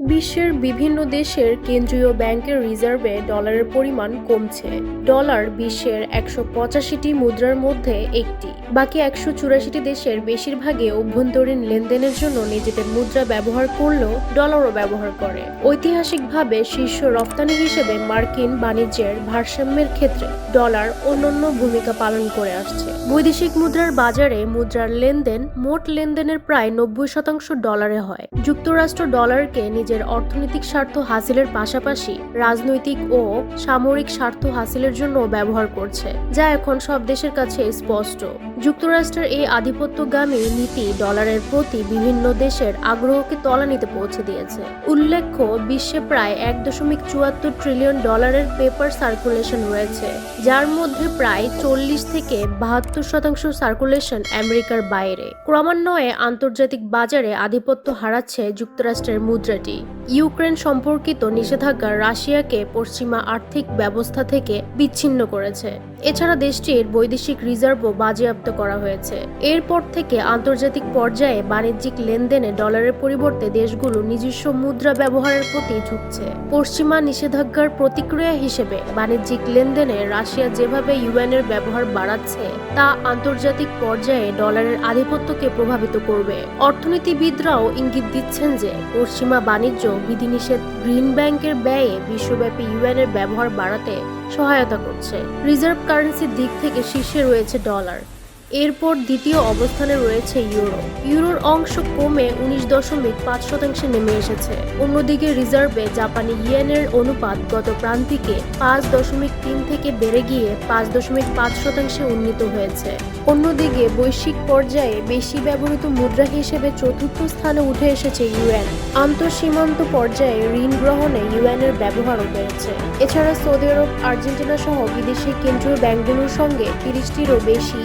বিশ্বের বিভিন্ন দেশের কেন্দ্রীয় ব্যাংকের রিজার্ভে ডলারের পরিমাণ কমছে। ডলার বিশ্বের একশো পঁচাশিটি মুদ্রার মধ্যে একটি। বাকি একশো চুরাশিটি দেশের বেশিরভাগে অভ্যন্তরীণ লেনদেনের জন্য নিজেদের মুদ্রা ব্যবহার করলেও ডলারও ব্যবহার করে। ঐতিহাসিকভাবে শীর্ষ রপ্তানি হিসেবে মার্কিন বাণিজ্যের ভারসাম্যের ক্ষেত্রে ডলার অন্যান্য ভূমিকা পালন করে আসছে। বৈদেশিক মুদ্রার বাজারে মুদ্রার লেনদেন মোট লেনদেনের প্রায় নব্বই শতাংশ ডলারে হয়। যুক্তরাষ্ট্র ডলারকে নিজের অর্থনৈতিক স্বার্থ হাসিলের পাশাপাশি রাজনৈতিক ও সামরিক স্বার্থ হাসিলের জন্য ব্যবহার করছে, যা এখন সব দেশের কাছে স্পষ্ট। যুক্তরাষ্ট্রের এই আধিপত্যগামী নীতি ডলারের প্রতি বিভিন্ন দেশের আগ্রহকে তলানিতে পৌঁছে দিয়েছে। উল্লেখ্য, বিশ্বে প্রায় এক দশমিক চুয়াত্তর ট্রিলিয়ন ডলারের পেপার সার্কুলেশন রয়েছে, যার মধ্যে প্রায় চল্লিশ থেকে বাহাত্তর শতাংশ সার্কুলেশন আমেরিকার বাইরে। ক্রমান্বয়ে আন্তর্জাতিক বাজারে আধিপত্য হারাচ্ছে যুক্তরাষ্ট্রের মুদ্রাটি। ইউক্রেন সম্পর্কিত নিষেধাজ্ঞা রাশিয়াকে পশ্চিমা আর্থিক ব্যবস্থা থেকে বিচ্ছিন্ন করেছে। এছাড়া দেশটির বৈদেশিক রিজার্ভও বাজেয়াপ্ত করা হয়েছে। এরপর থেকে আন্তর্জাতিক পর্যায়ে বাণিজ্যিক লেনদেনে ডলারের পরিবর্তে দেশগুলো নিজস্ব মুদ্রা ব্যবহারের প্রতি ঝুঁকছে। পশ্চিমা নিষেধাজ্ঞার প্রতিক্রিয়া হিসেবে বাণিজ্যিক লেনদেনে রাশিয়া যেভাবে ইউএনের ব্যবহার বাড়াচ্ছে, তা আন্তর্জাতিক পর্যায়ে ডলারের আধিপত্যকে প্রভাবিত করবে। অর্থনীতিবিদরাও ইঙ্গিত দিচ্ছেন যে পশ্চিমা বাণিজ্য বিধিনিষেধ, গ্রিন ব্যাংকের ব্যয়ে বিশ্বব্যাপী ইউএনের ব্যবহার বাড়াতে সহায়তা করছে। রিজার্ভ কারেন্সির দিক থেকে শীর্ষে রয়েছে ডলার। এরপর দ্বিতীয় অবস্থানে রয়েছে ইউরো। ইউরোর অংশ কমে উনিশ দশমিক পাঁচ শতাংশে নেমে এসেছে। অন্যদিকে রিজার্ভে জাপানি ইয়েনের অনুপাত গত প্রান্তিকে পাঁচ দশমিক তিন থেকে বেড়ে গিয়ে পাঁচ দশমিক পাঁচ শতাংশে উন্নীত হয়েছে। অন্যদিকে বৈশ্বিক পর্যায়ে বেশি ব্যবহৃত মুদ্রা হিসেবে চতুর্থ স্থানে উঠে এসেছে ইউএন। আন্তঃসীমান্ত পর্যায়ে ঋণ গ্রহণে ইউএনের ব্যবহারও বেড়েছে। এছাড়া সৌদি আরব, আর্জেন্টিনা সহ বিদেশি কেন্দ্রীয় ব্যাংকগুলোর সঙ্গে তিরিশটিরও বেশি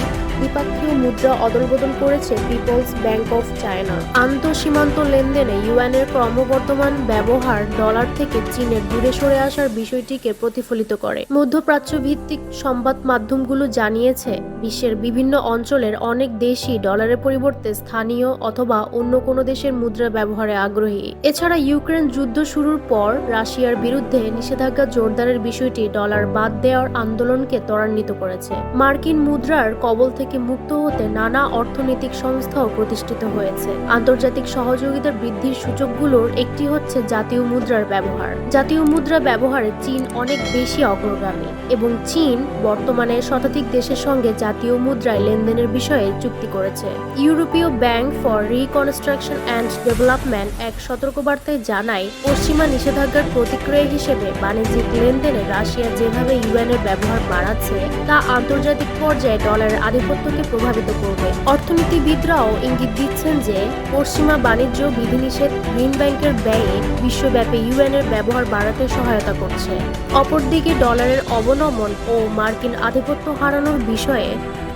দ্বিপাক্ষিক মুদ্রা অদলবদল করেছে পিপলস ব্যাংক অফ চায়না। আন্তঃসীমান্ত লেনদেনে ইউএনের ক্রমবর্ধমান ব্যবহার ডলার থেকে চীনের দূরে সরে আসার বিষয়টিকে প্রতিফলিত করে। মধ্যপ্রাচ্য ভিত্তিক সংবাদ মাধ্যমগুলো জানিয়েছে, বিশ্বের বিভিন্ন অঞ্চলের অনেক দেশই ডলারের পরিবর্তে স্থানীয় অথবা অন্য কোনো দেশের মুদ্রা ব্যবহারে আগ্রহী। এছাড়া ইউক্রেন যুদ্ধ শুরুর পর রাশিয়ার বিরুদ্ধে নিষেধাজ্ঞা জোরদারের বিষয়টি ডলার বাদ দেওয়ার আন্দোলনকে ত্বরান্বিত করেছে। মার্কিন মুদ্রার কবল থেকে মুক্ত হতে নানা অর্থনৈতিক সংস্থাও প্রতিষ্ঠিত হয়েছে। আন্তর্জাতিক সহযোগিতার বৃদ্ধির সূচকগুলোর একটি হচ্ছে জাতীয় মুদ্রার ব্যবহার। জাতীয় মুদ্রা ব্যবহারে চীন অনেক বেশি অগ্রগামী এবং চীন বর্তমানে শতাধিক দেশের সঙ্গে জাতীয় মুদ্রায় লেনদেনের বিষয়ে চুক্তি করেছে। ইউরোপীয় bank for reconstruction and development এক সতর্কবার্তায় জানায়, পশ্চিমা নিষেধাজ্ঞার প্রতিক্রিয়া হিসেবে বাণিজ্যিক লেনদেনে রাশিয়া যেভাবে ইউএনের ব্যবহার বাড়াচ্ছে, তা আন্তর্জাতিক পর্যায়ে ডলারের আধিপত্যকে প্রভাবিত করবে। অর্থনীতিবিদরাও ইঙ্গিত দিচ্ছেন যে, পশ্চিমা বাণিজ্য বিধিনিষেধ গ্রিন ব্যাংকের ব্যয়ে বিশ্বব্যাপী ইউএনের ব্যবহার বাড়াতে সহায়তা করছে। অপরদিকে ডলারের অবনমন ও মার্কিন আধিপত্য হারানোর বিষয়ে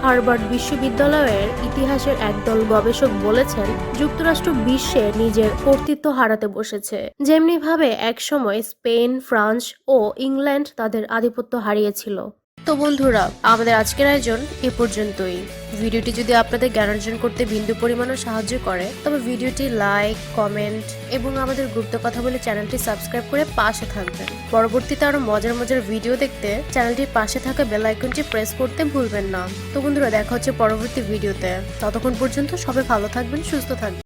হার্ভার্ড বিশ্ববিদ্যালয়ের ইতিহাসের একদল গবেষক বলেছেন, যুক্তরাষ্ট্র বিশ্বে নিজের কর্তৃত্ব হারাতে বসেছে। যেমনিভাবে একসময় স্পেন, ফ্রান্স ও ইংল্যান্ড তাদের আধিপত্য হারিয়েছিল। তো বন্ধুরা, আমাদের আজকের আয়োজন এ পর্যন্তই। ভিডিওটি যদি আপনাদের জ্ঞান অর্জন করতে বিন্দু পরিমাণও সাহায্য করে, তবে ভিডিওটি লাইক, কমেন্ট এবং আমাদের গুপ্ত কথা বলে চ্যানেলটি সাবস্ক্রাইব করে পাশে থাকবেন। পরবর্তীতে আরও মজার মজার ভিডিও দেখতে চ্যানেলটির পাশে থাকা বেল আইকনটি প্রেস করতে ভুলবেন না। তো বন্ধুরা, দেখা হচ্ছে পরবর্তী ভিডিওতে। ততক্ষণ পর্যন্ত সবাই ভালো থাকবেন, সুস্থ থাকবেন।